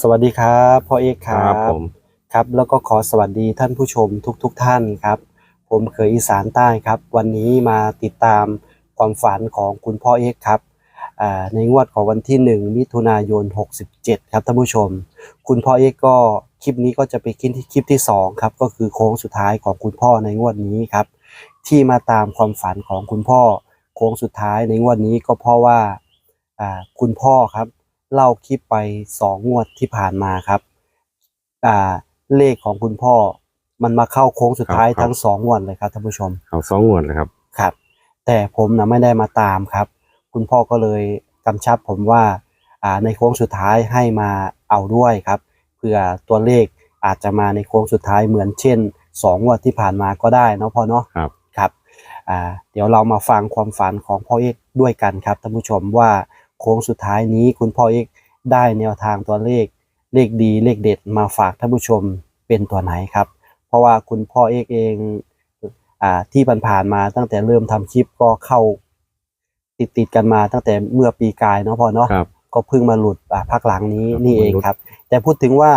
สวัสดีครับพ่อเอกคครัรับบผมครับแล้วก็ขอสวัสดีท่านผู้ชมทุกๆทท่านครับ ผมเคยอีสานใต้ครับ วันนี้มาติดตามความฝันของคุณพ่อเอกครับอ่าในงวดของวันที่ 1 มิถุนายน 67 ครับท่านผู้ชม คุณพ่อเอกก็คลิปนี้ก็จะไปคลิปที่คลิปที่2ครับก็คือโค้งสุดท้ายของคุณพ่อในงวดนี้ครับ ที่มาตามความฝันของคุณพ่อโค้งสุดท้ายในงวดนี้ก็เพราะว่าอ่าคุณพ่อครับ เล่าคลิปไปสองงวดที่ผ่านมาครับอ่าเลขของคุณพ่อ มันมาเข้าโค้งสุดท้ายครับ ทั้งสองงวดเลยครับท่านผู้ชม เอาสองงวดนะครับ ครับแต่ผมนะไม่ได้มาตามครับ คุณพ่อก็เลยกำชับผมว่าอ่าในโค้งสุดท้ายให้มาเอาด้วยครับเพื่อตัวเลขอาจจะมาในโค้งสุดท้ายเหมือนเช่นสองงวดที่ผ่านมาก็ได้เนาะพ่อเนาะครับ ครับอ่าเดี๋ยวเรามาฟังความฝันของพ่อเอกด้วยกันครับท่านผู้ชมว่า โค้งสุดท้ายนี้คุณพ่อเอกได้แนวทางตัวเลขเลขดีเลขเด็ดมาฝากท่านผู้ชมเป็นตัวไหนครับ เพราะว่าคุณพ่อเอกเองอ่าที่ผ่านๆมาตั้งแต่เริ่มทำคลิปก็เข้าติดติดๆกันมาตั้งแต่เมื่อปีกายเนาะพ่อเนาะครับก็เพิ่งมาหลุดอ่าพักหลังนี้ครับนี่เองหลุดครับ แต่พูดถึงว่า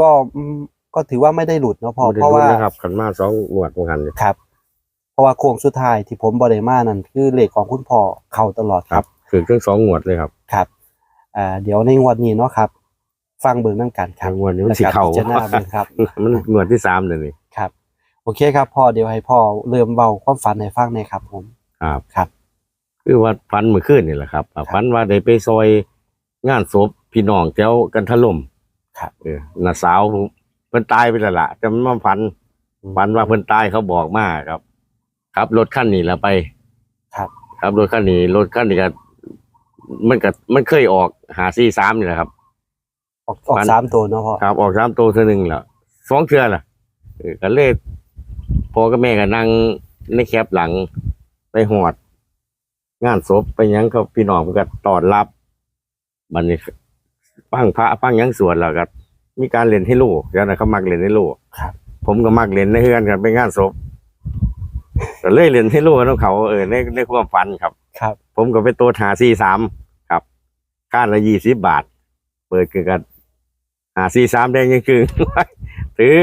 ก็อืมก็ถือว่าไม่ได้หลุดเนาะพ่อบ่ได้เพราะว่าลุ้นนะครับขันมาสองงวดเหมือนกันเลยครับ เพราะว่าโค้งสุดท้ายที่ผมบริมานั่นคือเลขของคุณพ่อเข้าตลอดคครัรับ บคือทั้งสองงวดเลยครับครับอ่าเดี๋ยวในงวดนี้เนาะครับ ฟังเบิ่งนั่งกันคทารับงงวดนี้มันสิแล้วก็เข่าพิจารณาเบิ่งครับ มันงวดที่สามเลยนี่ครับ โอเคครับพ่อเดี๋ยวให้พ่อเริ่มเบาความฝันให้ฟังหน่อยครับ ผมครับครับ คือว่าฟันเมื่อคืนนี่แหละครับอ่าฟันว่าได้ไปซอยงานศพพี่น้องแถวกันถล่มครับเออน้าสาวผมเพิ่นตายไปแล้วล่ะจะมาฟันฟันว่าเพิ่นตายเขาบอกมาครับขับรถคันนี้ละไป ครับขับรถคันนี้รถคันนี้ก็ มันก็มันเคยออกหาซีสามนี่แหละครับ ออกออกฝันสามตัวเนาะพ่อครับออกสามตัวเท่านึงแล้วสองเทือล่ะเออก็เลยพอกับแม่ก็นั่งในแคบหลังไปหอด งานศพไปหยังเขาพี่น้องมันก็ตอดรับบันนี้ปั้งพระปั้งหยังสวดแล้วก็มีการเล่นให้ลูกเดี๋ยวนะเขามักเล่นให้ลูกครับ ผมก็มักเล่นในเฮือนกันไปงานศพก็เลยเล่นให้ลูกน้องเขาเออในในความฝันครับ ครับ ผมก็ไปตัวหาซีสาม ครับค่าละยี่สิบบาท เปิดคือกันหาซีสามได้ยังคือถือ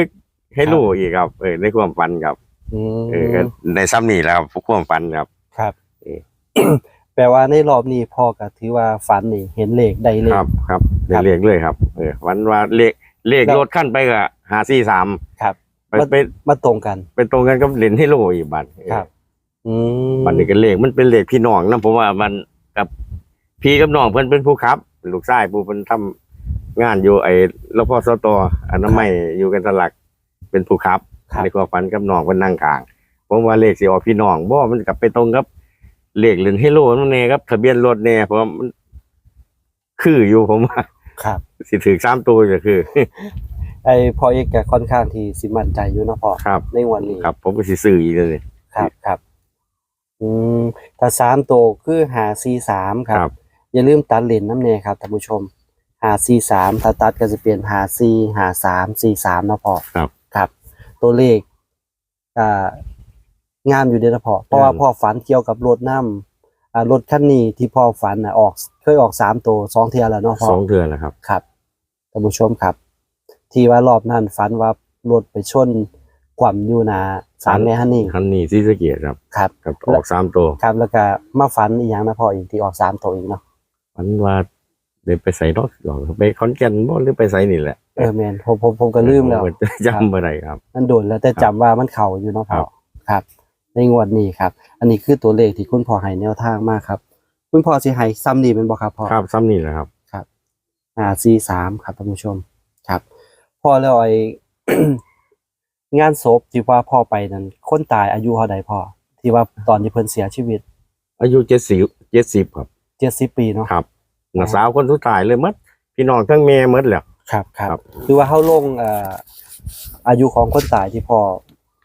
ให้ลูกอีกครับเออในความฝันครับอืมเออก็ในซ้ำนี่แหล้วครับความฝันครับครับเออแปลว่าในรอบนี้พ่อก็ถือว่าฝันนี่เห็นเลขได้เลขครับครับครับเลขเลยครับ เออฝันว่าเลขเลขครับรถขั้นไปก็หาซีสามครับไปไปมาตรงกันไปตรงกันกับเหรียญให้ลูกอีกบัตรครับ อืมบัตรนี้ก็เลขมันเป็นเลขพี่น้องนะผมว่ามันกับ พี่กับน้องเพิ่นเป็นผู้ครับ ลูกชายผู้เพิ่นทำงานอยู่ไอ้รพสตอนามัยอยู่กันตลักเป็นผู้ครับครับ ในความฝันกับน้องเพิ่นนั่งกลางผมว่าเลขสิออกพี่น้องบ่มันกลับไปตรงกับเลขเหรียญให้ลูกนั่นแน่ครับทะเบียนรถแน่เพราะว่ามันคืออยู่ผมว่า ครับ สิถือสามตัวก็คือ ไอพ่อเอกก็ค่อนข้างที่สิมั่นใจอยู่เนาะพ่อครับ ในวันนี้ครับ ผมก็สิซื้ออีกเลย ครับครับ อืมถ้าสามตัวคือหาซีสามคครัรับ บ อย่าลืมตัดเลนน้ำเนยครับท่านผู้ชมหาซีสามถ้าตัดก็จะเปลี่ยนหาซีหาสามซีสามเนาะพ่อครับ ครับ ตัวเลขอ่างามอยู่เด้อนะพ่อเพราะว่าพ่อฝันเกี่ยวกับรถน้ำอ่ารถคันนี้ที่พ่อฝันน่ะออกเคยออกสามตัวสองเทียแล้วเนาะพ่อสองเดือนแล้วครับครับท่านผู้ชมครับ ที่ว่ารอบนั้นฝันว่ารถไปชนกว่ำอยู่หนาสารแม่ฮันนี่คันนี้ซีสะเกียรติครับครับกับออกสามตัวครับแล้วก็มาฝันอีกอย่างนะพ่ออีกที่ออกสามตัวอีกเนาะ มันว่าเดี๋ยวไปใส่รถหรอกไปคอนแก่นบ่หรือไปใส่นี่แหละเออแมนผมผมผมก็ลืมแล้วผจะจำบ่ได้ครับ มันโดนแล้วแต่จำว่ามันเข่าอยู่เนาะพ่อครับครับ ในงวดนี้ครับ อันนี้คือตัวเลขที่คุณพ่อให้แนวทางมากครับ คุณพ่อสิให้ซ้ำดีเป็นบ่ครับพ่อครับซ้ำนี่แหละครับ อ่าซีสามครับท่านผู้ชม ครับพ่อแล้วไอ้งานศพที่ว่าพ่อไปนั้นคนตายอายุเท่าใดพ่อ ที่ว่าตอนที่เพิ่นเสียชีวิต อายุเจ็ดสิบเจ็ดสิบครับ เจ็ดสิบปีเนาะครับน้าสาวคนสุดท้ายเลยหมัดพี่น้องทั้งแม่หมดแล้วครับครัครับบคือว่าเขาลงเอ่ออายุของคนตายที่พ่อ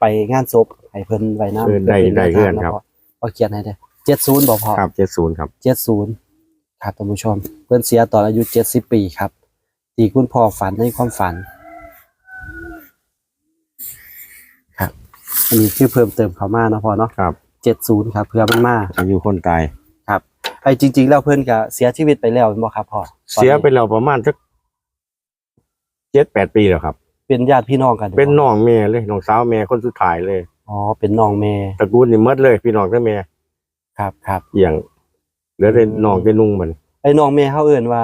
ไปงานศพให้เพิ่นไว้น้ำเออได้ได้เพื่อนครับพ่อเขียนให้ได้เจ็ดศูนย์บอกพ่อครับเจ็ดศูนย์ครับเจ็ดศูนย์ครับท่านผู้ชม เพิ่นเสียตอนอายุเจ็ดสิบปีครับที่คุณพ่อฝันในความฝัน ครับ อันนี้คือเพิ่มเติมเข้ามาเนาะพ่อเนาะครับเจ็ดศูนย์ครับ เพื่อมันมาอายุคนตายครับ ไอ้จริง ๆ แล้วเพิ่นก็เสียชีวิตไปแล้วแม่นบ่ครับพ่อตอนนี้เสียไปแล้วประมาณสักเจ็ดแปดปีแล้วครับ เป็นญาติพี่น้องกันเป็นน้องแม่เลยน้องสาวแม่คนสุดท้ายเลยอ๋อเป็นน้องแม่ตระกูลนี่หมดเลย พี่น้องทั้งแม่ครับครับเอียงเหลือแต่น้องแต่นุ่งมันไอ้น้องแม่เขาเอื่นว่า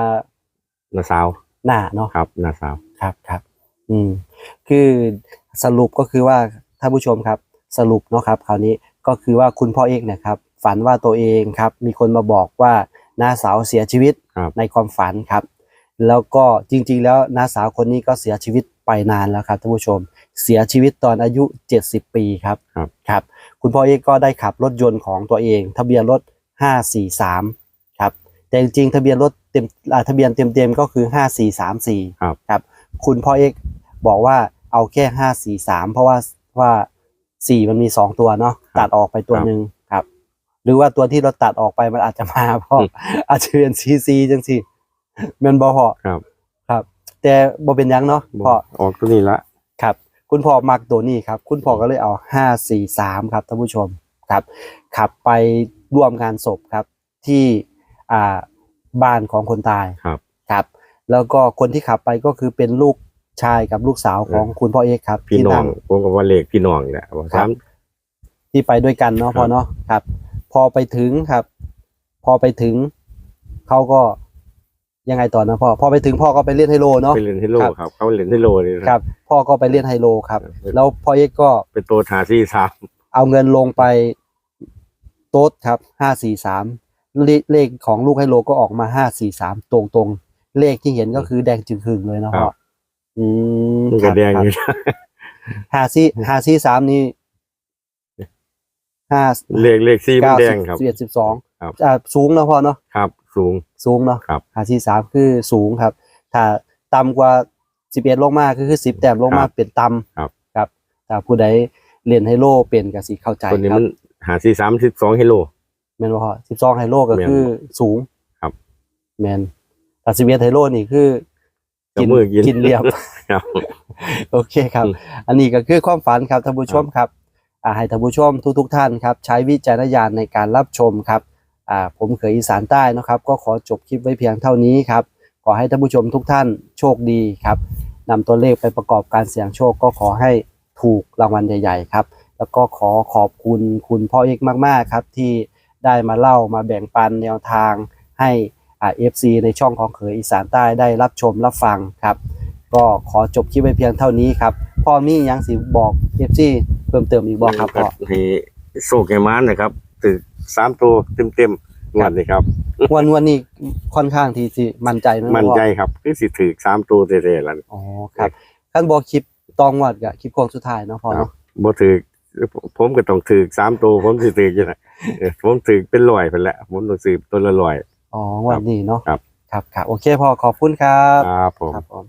น้าสาวหน้าเนาะครับน้าสาว ครับครับ อืม คือสรุปก็คือว่าท่านผู้ชมครับ สรุปเนาะครับ คราวนี้ก็คือว่าคุณพ่อเอกเนี่ยครับ ฝันว่าตัวเองครับ มีคนมาบอกว่าน้าสาวเสียชีวิตครับในความฝันครับ แล้วก็จริง ๆ แล้วน้าสาวคนนี้ก็เสียชีวิตไปนานแล้วครับท่านผู้ชม เสียชีวิตตอนอายุ 70 ปีครับครับครับคุณพ่อเอกก็ได้ขับรถยนต์ของตัวเอง ทะเบียนรถ 543 ครับ แต่จริงๆ ทะเบียนรถเต็มอ่าทะเบียนเต็มๆก็คือ 5434 ครับครับ คุณพ่อเอกบอกว่าเอาแค่ 543 เพราะว่าว่า 4 มันมี 2 ตัวเนาะตัดออกไปตัวครับหนึ่งค รับหรือว่าตัวที่เราตัดออกไปมันอาจจะมาพ่ออาจจะเป็นซีซีจังสิแมันบอพอครับ ครับ แต่บ่เป็นหยังเนาะพ่อออกตัวนี้ละครับ คุณพ่อมักตัวนี้ครับ คุณพ่อก็เลยเอาห้าสี่สามครับท่านผู้ชมครับ ขับไปร่วมงานศพครับ ที่อ่าบ้านของคนตายครับ ครับ แล้วก็คนที่ขับไปก็คือเป็นลูกชายกับลูกสาวของคุณพ่อเอกครับพี่ที่น้องงผมก็ว่าเลขพี่น้องแหละว่าครัสาบมที่ไปด้วยกันเนาะครับพ่อเนาะครับ พอไปถึงครับ พอไปถึงเขาก็ยังไงต่อนะพ่อพอไปถึงพ่อก็ไปเล่นไฮโลเนาะไปเล่นไฮโลครับครับเขาเล่นไฮโลเลยนะครับพ่อก็ไปเล่นไฮโลครับครับแล้วพ่อเอกก็เป็นตัวหาที่สามเอาเงินลงไปโต๊ดครับห้าสี่สามเลขของลูกไฮโลก็ออกมาห้าสี่สามตรงตรงๆเลขที่เห็นก็คือแดงจึงหึงเลยนะพ่ออืมมันคก็รับแดงครัอบยู่ห้าสี่ห้าสี่สามนี่ ห้าเลขเลขสี่มันเก้าแดสิงบครับสิบเอ็ดสิบสองครับอ่าสูงนะพ่อเนาะครับ สูงสูงเนาะครับห้าสี่สามคือสูงครับ ถ้าต่ำกว่าสิบเอ็ดลงมาคือคือสิบแต้มลงมาครับเป็นต่ำครับครับถ้าผู้ใดเรียนไฮโลเป็นก็สิเข้าใจตัวนี้ครัมับนหาที่สามสิบสองไฮโลแมนบ่พอสิบสองไฮโลก็แม่นคือสูงครับแมนแต่สิบเอ็ดไฮโลนี่คือจะมือกินกินเรียบครับโอเคครับอืมอันนี้ก็คือความฝันครับท่านผู้ชมครับอ่า ให้ท่านผู้ชมทุกๆท่านครับใช้วิจารณญาณในการรับชมครับอ่าผมเคยอีสานใต้นะครับก็ขอจบคลิปไว้เพียงเท่านี้ครับขอให้ท่านผู้ชมทุกท่านโชคดีครับนำตัวเลขไปประกอบการเสี่ยงโชคก็ขอให้ถูกรางวัลใหญ่ ๆ ครับ แล้วก็ขอขอบคุณคุณพ่อเอกมากๆครับที่ได้มาเล่ามาแบ่งปันแนวทางให้อ่าเอฟซีในช่องของเขยอีสานใต้ได้รับชมรับฟังครับ ก็ขอจบคลิปไว้เพียงเท่านี้ครับ พ่อมีหยังสิบอกเอฟซีเพิ่มเติมอีกบอกครับพ่อให้โชคแก่มานนะครับถึงสามตัวเต็มเต็มๆงวดนี้ครับ วันวันนี้ค่อนข้างที่สิมั่นใจไหมมั่นพ่อใจครับคือสิถือสามตัวเตะๆแล้ว อ๋อครับขั้นบอกคลิปตองวัดกับคลิปโค้งสุดท้ายเนาะพ่อครับเนาะบ่ถือผมก็ต้องถือสามตัวผมสิถืออยู่นะเออผมถือเป็นร้อยไปแล้วผมต้องซื้อตัวละร้อย อ๋อวันนี้เนาะครับ ครับครับโอเคพ่อขอบคุณครับครับผม ครับผม